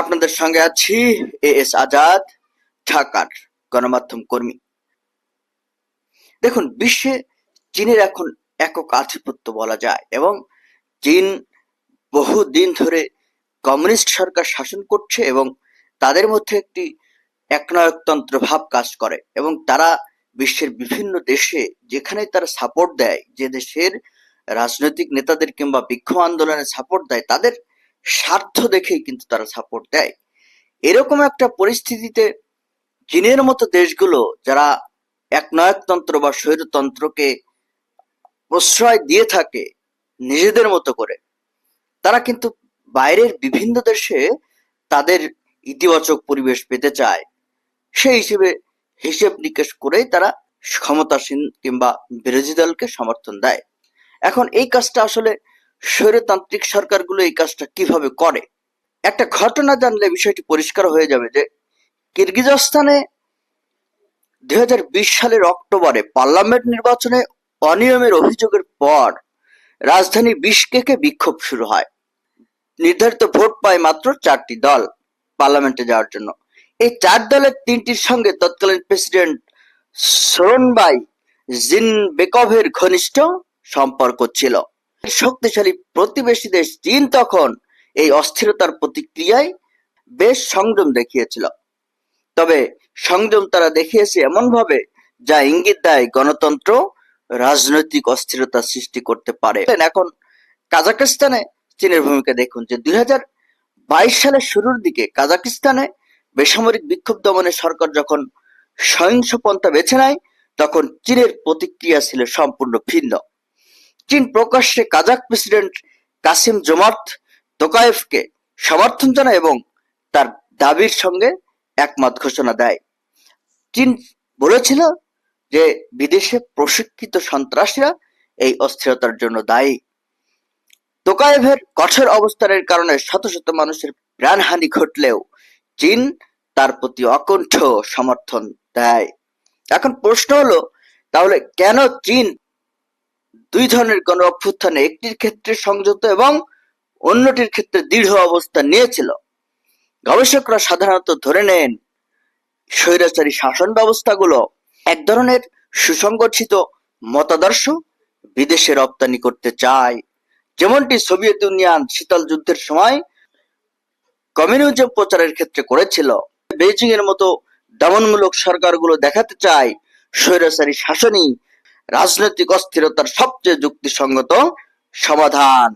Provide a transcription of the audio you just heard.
আপনাদের সঙ্গে আছি এ এস আজাদ, ঢাকার গণমাধ্যম কর্মী। দেখুন, বিশ্বে চীনের এখন একক আধিপত্য বলা যায় এবং চীন বহু দিন ধরে কমিউনিস্ট সরকার শাসন করছে এবং তাদের মধ্যে একটি একনায়কতন্ত্র ভাব কাজ করে এবং তারা বিশ্বের বিভিন্ন দেশে যেখানে তারা সাপোর্ট দেয়, যে দেশের রাজনৈতিক নেতাদের কিংবা বিক্ষোভ আন্দোলনে সাপোর্ট দেয়, তাদের স্বার্থ দেখেই কিন্তু তারা সাপোর্ট দেয়। এরকম একটা পরিস্থিতিতে চীনের মতো দেশগুলো যারা এক একনায়কতন্ত্র বা স্বৈরতন্ত্রকে প্রশ্রয় দিয়ে থাকে নিজেদের মতো করে, তারা কিন্তু বাইরের বিভিন্ন দেশে তাদের ইতিবাচক পরিবেশ পেতে চায়। সেই হিসেবে হিসেব নিকেশ করেই তারা ক্ষমতাসীন কিংবা বিরোধী দলকে সমর্থন দেয়। এখন এই কাজটা আসলে স্বৈরতান্ত্রিক সরকারগুলো এই কাজটা কীভাবে করে? একটা ঘটনা জানলে বিষয়টি পরিষ্কার হয়ে যাবে যে, কিরগিজস্তানে দুই সালের অক্টোবরে পার্লামেন্ট নির্বাচনে অনিয়মের অভিযোগের পর রাজধানী বিশকেকে বিক্ষোভ শুরু হয়। নির্ধারিত ভোট পায় মাত্র চারটি দল পার্লামেন্টে যাওয়ার জন্য। এই চার দলের তিনটির সঙ্গে তৎকালীন প্রেসিডেন্ট সোরনবাই জিন বেকভের ঘনিষ্ঠ সম্পর্ক ছিল। শক্তিশালী প্রতিবেশী দেশ চীন তখন এই অস্থিরতার প্রতিক্রিয়ায় বেশ সংযম দেখিয়েছিল। তবে সংযম তারা দেখিয়েছে এমনভাবে যা ইঙ্গিত দেয় গণতন্ত্র, রাজনৈতিক অস্থিরতা সৃষ্টি করতে পারে। এখন কাজাকিস্তানে চীনের ভূমিকা দেখুন যে দুই সালের শুরুর দিকে কাজাকিস্তানে বেসামরিক বিক্ষোভ দমনে সরকার যখন সহিংস পন্থা বেছে নেয়, তখন চীনের প্রতিক্রিয়া ছিল সম্পূর্ণ ভিন্ন। চীন প্রকাশ্যে কাজাক প্রেসিডেন্ট কাসিম জোমার্থ তোকায়েভকে সমর্থন জানায় এবং তার দাবির সঙ্গে একমত ঘোষণা দেয়। চীন বলেছিল যে বিদেশে প্রশিক্ষিত সন্ত্রাসীরা এই অস্থিরতার জন্য দায়ী। তোকায়েভের কঠোর অবস্থানের কারণে শত শত মানুষের প্রাণহানি ঘটলেও চীন তার প্রতি অকণ্ঠ সমর্থন দেয়। এখন প্রশ্ন হলো, তাহলে কেন চীন দুই ধরনের গণ অভ্যুত্থানে একটির ক্ষেত্রে সংযত এবং অন্যটির ক্ষেত্রে দৃঢ় অবস্থান নিয়েছিল। গবেষকরা সাধারণত ধরে নেন, স্বৈরাচারী শাসন ব্যবস্থাগুলো এক ধরনের সুসংগঠিত মতাদর্শ বিদেশে রপ্তানি করতে চায়। যেমনটি সোভিয়েত ইউনিয়ন শীতল যুদ্ধের সময় কমিউনিজম প্রচারের ক্ষেত্রে করেছিল। বেজিং এর মতো দমনমূলক সরকারগুলো দেখাতে চায়, স্বৈরাচারী শাসনই রাজনৈতিক অস্থিরতার সবচেয়ে যুক্তিসঙ্গত সমাধান।